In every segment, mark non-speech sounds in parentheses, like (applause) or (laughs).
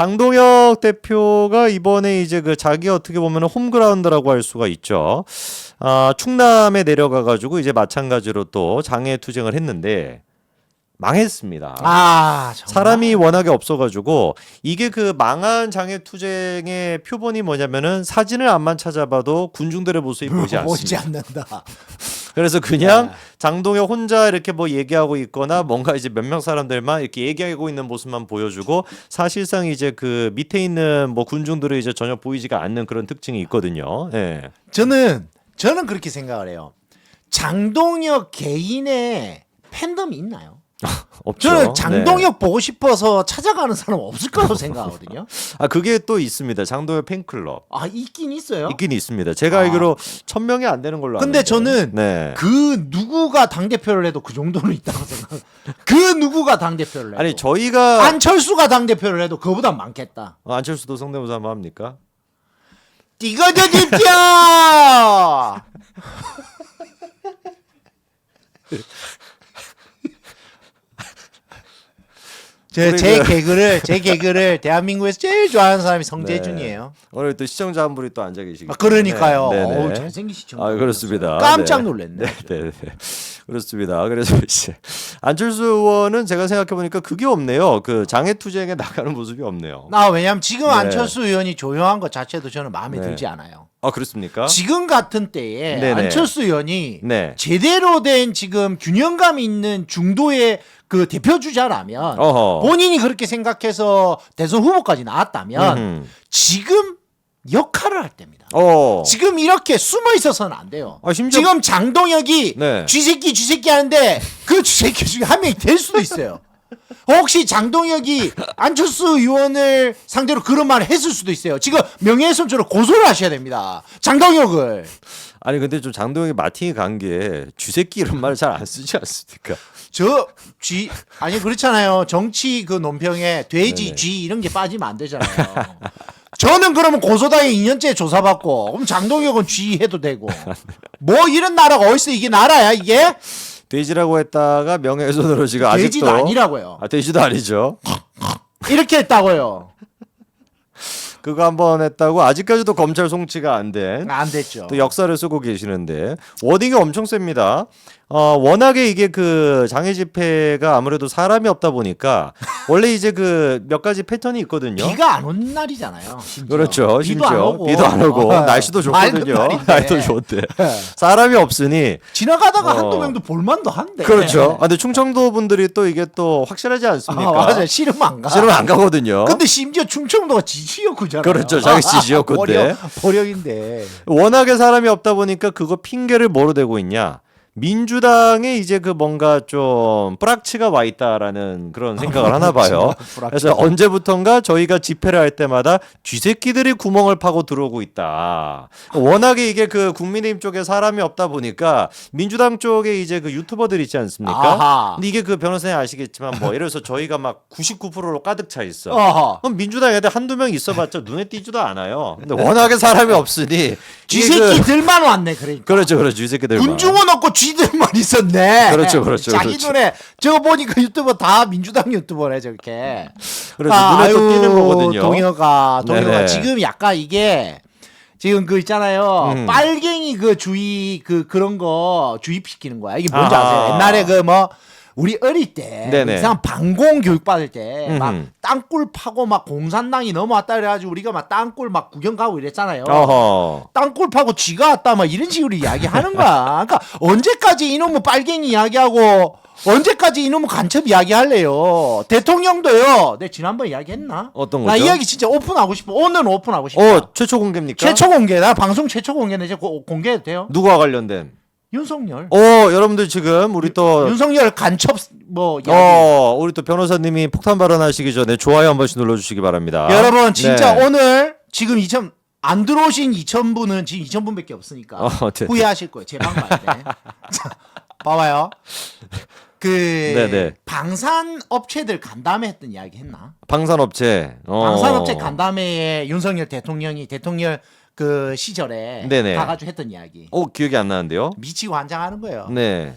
장동혁 대표가 이번에 이제 그 자기 어떻게 보면 홈그라운드라고 할 수가 있죠. 아, 충남에 내려가 가지고 이제 마찬가지로 또 장애 투쟁을 했는데 망했습니다. 아, 정말. 사람이 워낙에 없어가지고 이게 그 망한 장애 투쟁의 표본이 뭐냐면은 사진을 앞만 찾아봐도 군중들의 모습이 보이지 보이지 않습니다. 않는다. 그래서 그냥 네. 장동혁 혼자 이렇게 뭐 얘기하고 있거나 뭔가 이제 몇 명 사람들만 이렇게 얘기하고 있는 모습만 보여주고 사실상 이제 그 밑에 있는 뭐 군중들은 이제 전혀 보이지가 않는 그런 특징이 있거든요. 예. 저는 저는 그렇게 생각을 해요. 장동혁 개인의 팬덤이 있나요? 없죠. 저는 네. 장동혁 보고 싶어서 찾아가는 사람 없을 거라고 생각하거든요. (laughs) 아 그게 또 있습니다. 장동혁 팬클럽 아 있긴 있어요. 있긴 있습니다. 제가 아. 알기로 천 명이 안 되는 걸로 근데 아는데. 저는 네. 그 누구가 당 대표를 해도 그 정도는 있다고 생각. 그 누구가 당 대표를 해도 아니 저희가 안철수가 당 대표를 해도 그보다 많겠다. 어, 안철수도 성대모사 한번 합니까? 이거저 집죠. (laughs) 제, 제 그- 개그를 제 (laughs) 개그를 대한민국에서 제일 좋아하는 사람이 성재준이에요. 오늘 또 시청자 한 분이 또 앉아 계시기 아, 그러니까요. 네, 네. 어우, 잘생기시죠. 아 그렇습니다. 깜짝 네. 놀랐네. 네, 네, 네. 그렇습니다. 그래서 (laughs) 이제 안철수 의원은 제가 생각해 보니까 그게 없네요. 그 장애 투쟁에 나가는 모습이 없네요. 나 왜냐면 지금 네. 안철수 의원이 조용한 것 자체도 저는 마음에 네. 들지 않아요. 아 그렇습니까? 지금 같은 때에 네네. 안철수 의원이 네. 제대로 된 지금 균형감 있는 중도의 그 대표 주자라면 어허. 본인이 그렇게 생각해서 대선 후보까지 나왔다면 음흠. 지금 역할을 할 때입니다. 어. 지금 이렇게 숨어 있어서는 안 돼요. 아, 심지어- 지금 장동혁이 네. 쥐새끼 쥐새끼 하는데 그 쥐새끼 중에 한 명이 될 수도 있어요. 혹시 장동혁이 안철수 의원을 상대로 그런 말을 했을 수도 있어요. 지금 명예훼손죄로 고소를 하셔야 됩니다. 장동혁을. 아니 근데 좀 장동혁이 마팅이 간게 쥐새끼 이런 말 잘 안 쓰지 않습니까? 저 쥐 아니 그렇잖아요. 정치 그 논평에 돼지 네네. 쥐 이런 게 빠지면 안 되잖아요. 저는 그러면 고소당에 2년째 조사받고 그럼 장동혁은 쥐 해도 되고 뭐 이런 나라가 어딨어 이게 나라야 이게 돼지라고 했다가 명예훼손으로 지금 아직도 돼지도 아니라고요. 아 돼지도 아니죠. 이렇게 했다고요. 그거 한번 했다고 아직까지도 검찰 송치가 안 된. 안 됐죠. 또 역사를 쓰고 계시는데 워딩이 엄청 셉니다. 어, 워낙에 이게 그 장애 집회가 아무래도 사람이 없다 보니까 원래 이제 그 몇 가지 패턴이 있거든요. 비가 안 온 날이잖아요. 심지어. 그렇죠. 비도 심지어 안 오고 비도 안 오고 어, 날씨도 맑은 좋거든요. 날인데. 날도 좋대. 사람이 없으니 지나가다가 어. 한두 명도 볼만도 한데. 그렇죠. 아, 근데 충청도 분들이 또 이게 또 확실하지 아, 않습니까? 맞아요. 싫으면 안 가. 싫으면 안 가거든요. 근데 심지어 충청도가 지지역구잖아요. 그렇죠. 자기 지지역구인데. (laughs) 보령, 보령인데. 워낙에 사람이 없다 보니까 그거 핑계를 뭐로 대고 있냐? 민주당에 이제 그 뭔가 좀 뿌락치가 와 있다라는 그런 생각을 하나 봐요. (laughs) 그래서 언제부턴가 저희가 집회를 할 때마다 쥐새끼들이 구멍을 파고 들어오고 있다. 워낙에 이게 그 국민의힘 쪽에 사람이 없다 보니까 민주당 쪽에 이제 그 유튜버들 있지 않습니까? 아하. 근데 이게 그 변호사님 아시겠지만 뭐 예를 들어서 저희가 막 99%로 가득 차 있어. 그럼 민주당 애들 한두 명 있어봤자 눈에 띄지도 않아요. 근데 워낙에 사람이 없으니 그- 쥐새끼들만 왔네 그러니까. 그렇죠, 그렇죠. 이 새끼들만. 군중은 없고 쥐들만 있었네. 그렇죠, 그렇죠, 자기 그렇죠. 눈에 저거 보니까 유튜버 다 민주당 유튜버네 저렇게. 그래서 아, 눈에 또 띄는 거거든요. 동혁아, 동혁아 네네. 지금 약간 이게 지금 그 있잖아요. 음. 빨갱이 그 주의 그 그런 거 주입시키는 거야. 이게 뭔지 아하. 아세요? 옛날에 그 뭐 우리 어릴 때. 이상한 방공 교육 받을 때 막. 땅굴 파고 막 공산당이 넘어왔다 그래가지고 우리가 막 땅굴 막 구경 가고 이랬잖아요. 어허. 땅굴 파고 쥐가 왔다 막 이런 식으로 이야기하는 거야. (laughs) 그러니까 언제까지 이놈의 빨갱이 이야기하고 언제까지 이놈의 간첩 이야기할래요? 대통령도요. 내 지난번 이야기했나? 어떤 나 거죠? 이야기 진짜 오픈하고 싶어. 오늘 오픈하고 싶어. 어, 최초 공개입니까? 최초 공개. 나 방송 최초 공개인데 이제 고- 공개해도 돼요? 누구와 관련된? 윤석열. 어, 여러분들 지금 우리 또 윤석열 간첩 뭐 이야기. 어, 우리 또 변호사님이 폭탄 발언하시기 전에 좋아요 한 번씩 눌러 주시기 바랍니다. 여러분 진짜 네. 오늘 지금 2천 안 들어오신 2천 분은 지금 2천 분밖에 없으니까 어, 네. 후회하실 거예요. 제방 돼. (laughs) 자, 봐봐요. 그 네네. 방산 업체들 간담회 했던 이야기 했나? 방산업체. 어. 방산업체 간담회에 윤석열 대통령이 대통령 그 시절에 네네. 가가지고 했던 이야기. 어, 기억이 안 나는데요. 미치고 환장하는 거예요. 네.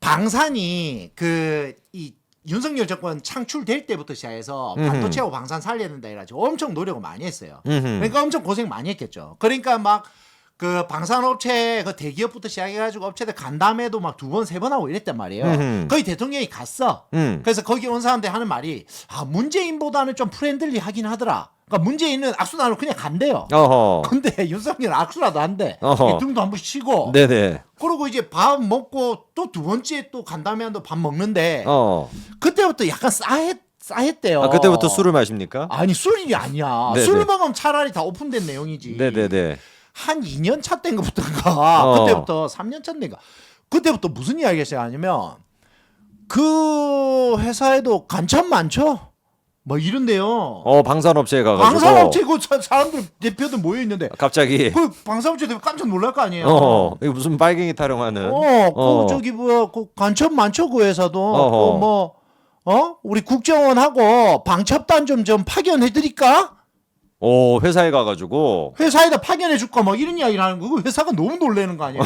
방산이 그 이 윤석열 정권 창출될 때부터 시작해서 음흠. 반도체하고 방산 살려야 된다 해가지고 엄청 노력을 많이 했어요. 음흠. 그러니까 엄청 고생 많이 했겠죠. 그러니까 막 그 방산업체 그 대기업부터 시작해가지고 업체들 간담회도 막 두 번 세 번 하고 이랬단 말이에요. 음흠. 거기 대통령이 갔어. 음. 그래서 거기 온 사람들 하는 말이 아 문재인보다는 좀 프렌들리 하긴 하더라. 그러니까 문재인은 악수 나누고 그냥 간대요. 어허. 근데 (laughs) 윤석열 악수라도 안 돼. 어허. 등도 한 번씩 치고. 네네. 그리고 이제 밥 먹고 또 두 번째 또 간담회 한도 밥 먹는데 어. 그때부터 약간 싸했 싸했대요. 아, 그때부터 술을 마십니까? 아니 술이 아니야. 네네. 술 먹으면 차라리 다 오픈된 내용이지. 네네네. 한 2년 차땐 것부터인가 어. (laughs) 그때부터 3년 차 땐가 그때부터 무슨 이야기가 시작하냐면 그 회사에도 간첩 많죠. 뭐 이런데요. 어 방산업체에 가가지고. 방산업체 그 사- 사람들 대표들 모여 있는데 갑자기. 그 방산업체 대표 깜짝 놀랄 거 아니에요. 어. 이거 무슨 빨갱이 타령하는. 어, 그 어. 저기 뭐야, 그 간첩 많죠 그 회사도. 어허. 그 뭐, 어, 우리 국정원하고 방첩단 좀 좀 파견해 드릴까? 오 회사에 가가지고. 회사에다 파견해 줄까? 뭐 이런 이야기를 하는 거. 그 회사가 너무 놀라는 거 아니에요.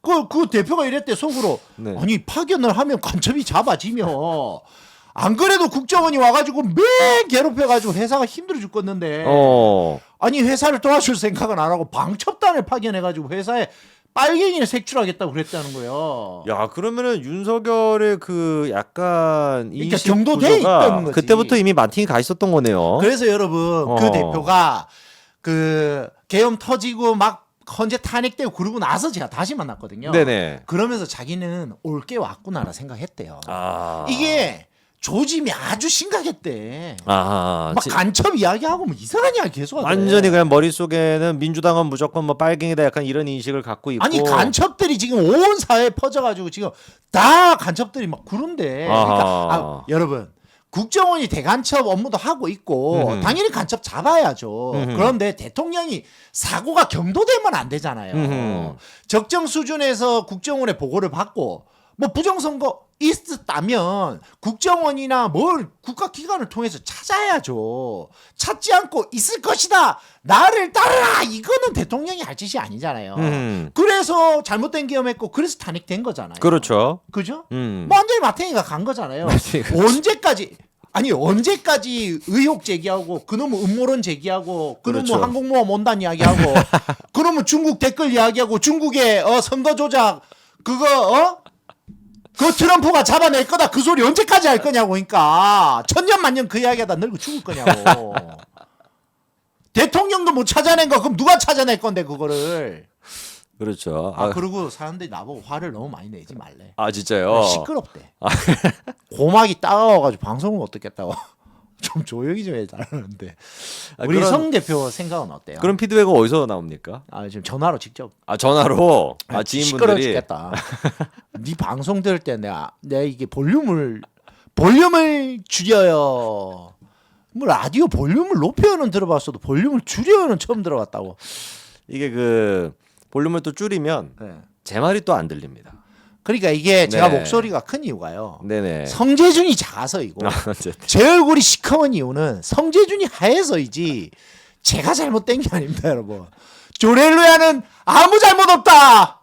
그, 그 대표가 이랬대 속으로. 네. 아니 파견을 하면 간첩이 잡아지며. 안 그래도 국정원이 와가지고 매일 괴롭혀가지고 회사가 힘들어 죽겠는데. 어. 아니 회사를 도와줄 생각은 안 하고 방첩단을 파견해가지고 회사에 빨갱이를 색출하겠다고 그랬다는 거예요. 야 그러면은 윤석열의 그 약간 그러니까 경도돼 구조가 있다는 거지. 그때부터 이미 마팅이 가 있었던 거네요. 그래서 여러분 그 어. 대표가 그 계엄 터지고 막 헌재 탄핵되고 그러고 나서 제가 다시 만났거든요. 네네. 그러면서 자기는 올 게 왔구나라 생각했대요. 아 이게 조짐이 아주 심각했대. 아 막 지- 간첩 이야기하고 뭐 이상한 이야기 계속 하대. 완전히 그냥 머릿속에는 민주당은 무조건 뭐 빨갱이다 약간 이런 인식을 갖고 있고 아니 간첩들이 지금 온 사회에 퍼져가지고 지금 다 간첩들이 막 그런데 그러니까 아하. 아, 여러분 국정원이 대간첩 업무도 하고 있고 음흠. 당연히 간첩 잡아야죠. 음흠. 그런데 대통령이 사고가 경도되면 안 되잖아요. 음흠. 적정 수준에서 국정원의 보고를 받고 뭐 부정선거 있었다면 국정원이나 뭘 국가기관을 통해서 찾아야죠. 찾지 않고 있을 것이다. 나를 따르라. 이거는 대통령이 할 짓이 아니잖아요. 음. 그래서 잘못된 기업했고 그래서 탄핵된 거잖아요. 그렇죠. 그죠? 음. 뭐 완전히 마탱이가 간 거잖아요. 그렇지, (laughs) 그렇지. 언제까지 아니 언제까지 의혹 제기하고 그놈의 음모론 제기하고 그놈의 그렇죠. 항공모함 온단 이야기하고 (laughs) 그놈의 중국 댓글 이야기하고 중국의 어, 선거 조작 그거 어? 그 트럼프가 잡아낼 거다 그 소리 언제까지 할 거냐고 그러니까 천년 만년 그 이야기하다 늙어 죽을 거냐고 대통령도 못 찾아낸 거 그럼 누가 찾아낼 건데 그거를 그렇죠. 아, 아, 그리고 사람들이 나보고 화를 너무 많이 내지 말래 아, 진짜요. 시끄럽대. 고막이 따가워가지고 방송을 못 듣겠다고. 좀 조용히 좀 해달라는데. 아, 우리 그런- 성 대표 생각은 어때요? 그럼 피드백은 어디서 나옵니까? 아 지금 전화로 직접. 아 전화로 아 시끄러워 지인분들이 죽겠다. 네 방송 들을 때 내가 내가 이게 볼륨을 볼륨을 줄여요. 뭐 라디오 볼륨을 높여는 들어봤어도 볼륨을 줄여는 처음 들어봤다고. 이게 그 볼륨을 또 줄이면 네. 제 말이 또 안 들립니다. 그러니까 이게 제가 네. 목소리가 큰 이유가요. 네네. 성재준이 작아서이고 아, 어쨌든. 제 얼굴이 시커먼 이유는 성재준이 하얘서이지 제가 잘못된 게 아닙니다 여러분 조렐루야는 아무 잘못 없다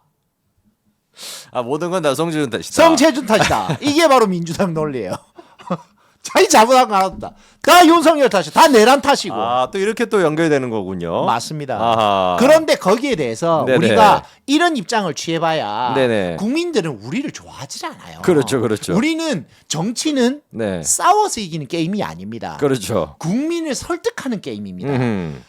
아 모든 건 다 성지훈 탓이다. 성재준 탓이다 이게 바로 민주당 논리예요 (laughs) 자기 잘못한 거 하나도 다 윤석열 탓이 다 내란 탓이고 아 또 이렇게 또 연결되는 거군요. 맞습니다 아하. 그런데 거기에 대해서 네네. 우리가 이런 입장을 취해봐야 네네. 국민들은 우리를 좋아하지 않아요 그렇죠, 그렇죠. 우리는 정치는 네. 싸워서 이기는 게임이 아닙니다 그렇죠. 국민을 설득하는 게임입니다. 음.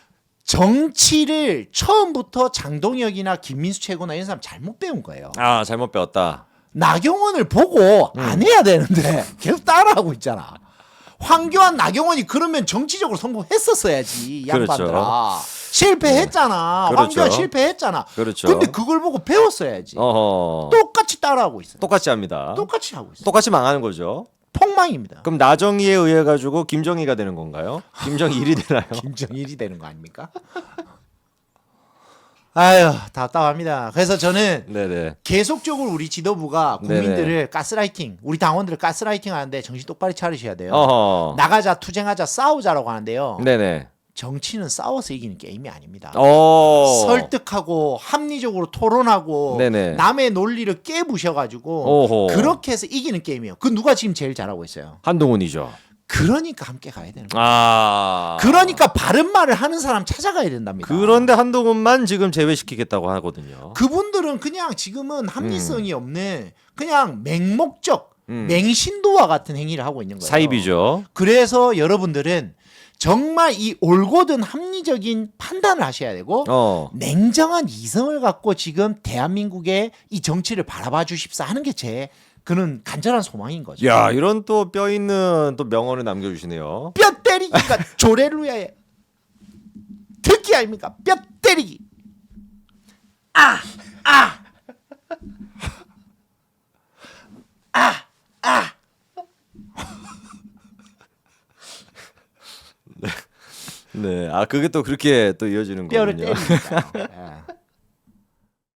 정치를 처음부터 장동혁이나 김민수 최고나 이런 사람 잘못 배운 거예요. 아 잘못 배웠다. 나경원을 보고 음. 안 해야 되는데 (laughs) 계속 따라하고 있잖아. 황교안 나경원이 그러면 정치적으로 성공했었어야지 이 그렇죠. 양반들아. 실패했잖아. 그렇죠. 황교안 실패했잖아. 그렇죠. 근데 그걸 보고 배웠어야지. 어허. 똑같이 따라하고 있어요. 똑같이 합니다. 똑같이 하고 있어요. 똑같이 망하는 거죠. 폭망입니다. 그럼 나정희에 의해 가지고 김정희가 되는 건가요? 김정희 1이 되나요? (laughs) 김정일이 되는 거 아닙니까? 아유 답답합니다. 그래서 저는 네네. 계속적으로 우리 지도부가 국민들을 가스라이팅, 우리 당원들을 가스라이팅 하는데 정신 똑바로 차리셔야 돼요. 어허. 나가자, 투쟁하자, 싸우자라고 하는데요. 네네. 정치는 싸워서 이기는 게임이 아닙니다. 어. 설득하고 합리적으로 토론하고 네네. 남의 논리를 깨부셔가지고 오호. 그렇게 해서 이기는 게임이에요. 그 누가 지금 제일 잘하고 있어요. 한동훈이죠. 그러니까 함께 가야 되는 거예요. 아. 그러니까 바른 말을 하는 사람 찾아가야 된답니다. 그런데 한동훈만 지금 제외시키겠다고 하거든요. 그분들은 그냥 지금은 합리성이 없는 그냥 맹목적 음. 맹신도와 같은 행위를 하고 있는 거예요. 사입이죠. 그래서 여러분들은 정말 이 올곧은 합리적인 판단을 하셔야 되고 어. 냉정한 이성을 갖고 지금 대한민국의 이 정치를 바라봐 주십사 하는 게 제 그는 간절한 소망인 거죠. 야, 이런 또 뼈 있는 또 명언을 남겨 주시네요. 뼈 때리기가 조렐루야의 특기 아닙니까? 뼈 때리기. 아, 아. 네. 아, 그게 또 그렇게 또 이어지는 뼈를 거군요. 때리니까. 예.